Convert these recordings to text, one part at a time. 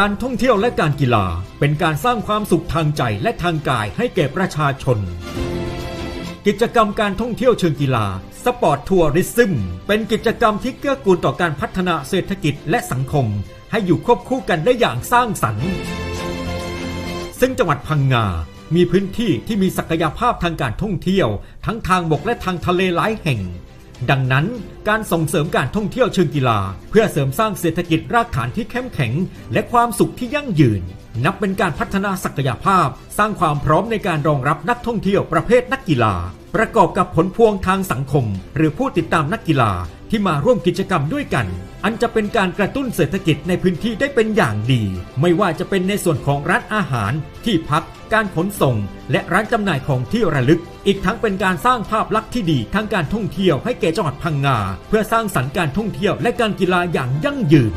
การท่องเที่ยวและการกีฬาเป็นการสร้างความสุขทางใจและทางกายให้แก่ประชาชน กิจกรรมการท่องเที่ยวเชิงกีฬาสปอร์ตทัวริซึมเป็นกิจกรรมที่เกื้อกูลต่อการพัฒนาเศรษฐกิจและสังคม ให้อยู่ควบคู่กันได้อย่างสร้างสรรค์ ซึ่งจังหวัดพังงา มีพื้นที่ที่มีศักยภาพทางการท่องเที่ยว ทั้งทางบกและทางทะเลหลายแห่ง ดังนั้นการส่งเสริมการท่องเที่ยวเชิงกีฬา เพื่อเสริมสร้างเศรษฐกิจรากฐานที่เข้มแข็ง และความสุขที่ยั่งยืน นับเป็นการพัฒนาศักยภาพ สร้างความพร้อมในการรองรับนักท่องเที่ยวประเภทนักกีฬา ประกอบกับผลพวงทางสังคม หรือผู้ติดตามนักกีฬา ที่มาร่วมกิจกรรมด้วยกัน อันจะเป็นการกระตุ้นเศรษฐกิจในพื้นที่ได้เป็นอย่างดี ไม่ว่าจะเป็นในส่วนของร้านอาหาร ที่พัก การขนส่ง และร้านจำหน่ายของที่ระลึก อีกทั้งเป็นการสร้างภาพลักษณ์ที่ดีทางการท่องเที่ยวให้แก่จังหวัดพังงา เพื่อสร้างสรรค์การท่องเที่ยวและการกีฬาอย่างยั่งยืน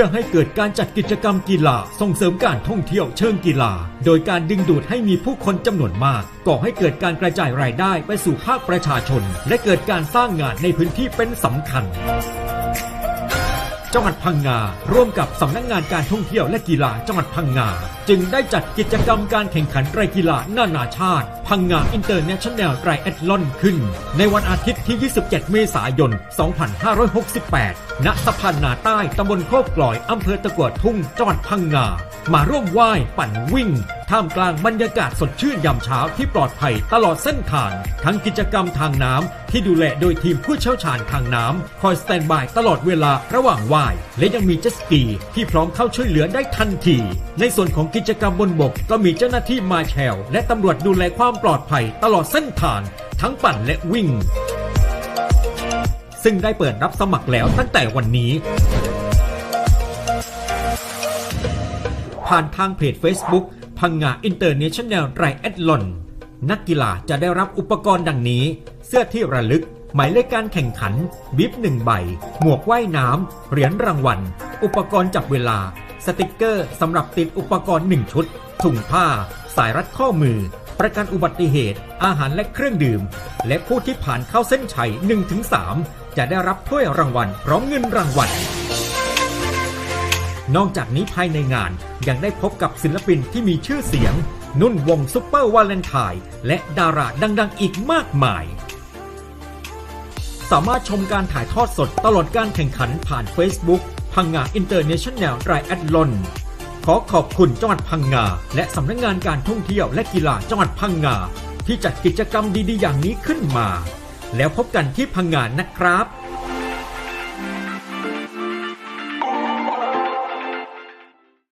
พื่อให้เกิดการจัดกิจกรรมกีฬาส่งเสริมการท่องเที่ยวเชิงกีฬา โดยการดึงดูดให้มีผู้คนจำนวนมาก ก่อให้เกิดการกระจายรายได้ไปสู่ภาคประชาชน และเกิดการสร้างงานในพื้นที่เป็นสำคัญ จังหวัดพังงา ร่วมกับสำนักงงานการท่องเที่ยวและกีฬาจังหวัดพังงา จึงได้จัดกิจกรรมการแข่งขันไตรกีฬานานาชาติ พังงาอินเตอร์เนชั่นแนลไตรแอตลอนขึ้น ในวันอาทิตย์ที่ 27 เมษายน 2568 ณ สะพานนาใต้ตำบลโคกกลอยอำเภอตะกัวทุ่งจังหวัดพังงา มาร่วมไหว้ปั่นวิ่ง ท่ามกลางบรรยากาศสดชื่นยามเช้าที่ปลอดภัยตลอดเส้นทาง ทั้งกิจกรรมทางน้ำที่ดูแลโดยทีมผู้เชี่ยวชาญทางน้ำคอยสแตนบายตลอดเวลาระหว่างว่าย และยังมีเจ็ตสกีที่พร้อมเข้าช่วยเหลือได้ทันที ในส่วนของกิจกรรมบนบก ก็มีเจ้าหน้าที่มาแชลและตำรวจดูแลความปลอดภัยตลอดเส้นทางทั้งปั่นและวิ่ง ซึ่งได้เปิดรับสมัครแล้วตั้งแต่วันนี้ผ่านทางเพจ Facebook พังงาอินเตอร์เนชั่นแนลไรแอดลอนนักกีฬาจะได้รับอุปกรณ์ดังนี้ เสื้อที่ระลึก หมายเลขการแข่งขัน บิบหนึ่งใบ หมวกว่ายน้ำ เหรียญรางวัล อุปกรณ์จับเวลา สติกเกอร์สำหรับติดอุปกรณ์ 1 ชุด ถุงผ้า สายรัดข้อมือ ประกันอุบัติเหตุ อาหารและเครื่องดื่ม และผู้ที่ผ่านเข้าเส้นชัย 1-3 จะได้รับถ้วยรางวัลพร้อมเงินรางวัล นอกจากนี้ภายในงานยังได้พบกับศิลปินที่มีชื่อเสียง นุ่นวงซุปเปอร์วาเลนไทน์และดาราดัง ๆ อีกมากมาย สามารถชมการถ่ายทอดสดตลอดการแข่งขันผ่าน Facebook พังงาอินเตอร์เนชั่นแนลไรแอดลอนขอขอบคุณจังหวัดพังงา และสำนักงงานการท่องเที่ยวและกีฬาจังหวัดพังงา ที่จัดกิจกรรมดีๆ อย่างนี้ขึ้นมา แล้วพบกันที่พังงานนะครับ